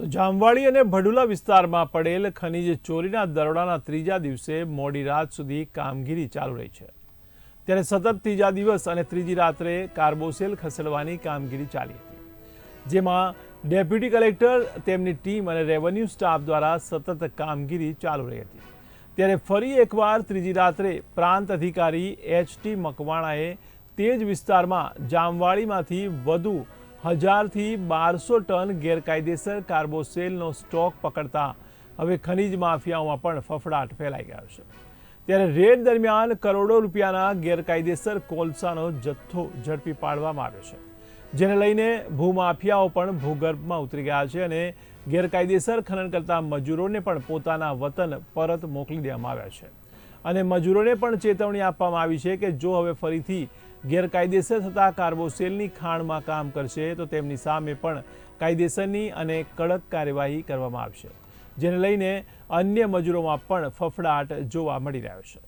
તો જામવાડી અને ભડુલા વિસ્તારમાં પડેલ ખનીજ ચોરીના દરોડાના ત્રીજા દિવસે મોડી રાત સુધી કામગીરી ચાલુ રહી છે. ત્યારે સતત ત્રીજા દિવસ અને ત્રીજી રાત્રે કાર્બોસેલ ખસેડવાની કામગીરી ચાલી હતી. જેમાં ડેપ્યુટી કલેક્ટર, તેમની ટીમ અને રેવન્યુ સ્ટાફ દ્વારા સતત કામગીરી ચાલુ રહી હતી. ત્યારે ફરી એકવાર ત્રીજી રાત્રે પ્રાંત અધિકારી એચ ટી મકવાણાએ તે જ વિસ્તારમાં જામવાડીમાંથી વધુ હજારથી બારસો ટન ગેરકાયદેસર કાર્બોસેલનો સ્ટોક પકડતા હવે ખનીજ માફિયાઓમાં પણ ફફડાટ ફેલાઈ ગયો છે. ત્યારે રેડ દરમિયાન કરોડો રૂપિયાના ગેરકાયદેસર કોલસાનો જથ્થો ઝડપી પાડવામાં આવ્યો છે. જેને લઈને ભૂમાફિયાઓ પણ ભૂગર્ભમાં ઉતરી ગયા છે અને ગેરકાયદેસર ખનન કરતા મજૂરોને પણ પોતાના વતન પરત મોકલી દેવામાં આવ્યા છે. અને મજૂરોને પણ ચેતવણી આપવામાં આવી છે કે જો હવે ફરીથી ગેરકાયદેસર થતા કાર્બોસેલની ખાણમાં કામ કરશે, તો તેમની સામે પણ કાયદેસરની અને કડક કાર્યવાહી કરવામાં આવશે, જેને લઈને અન્ય મજૂરોમાં પણ ફફડાટ જોવા મળી રહ્યો છે.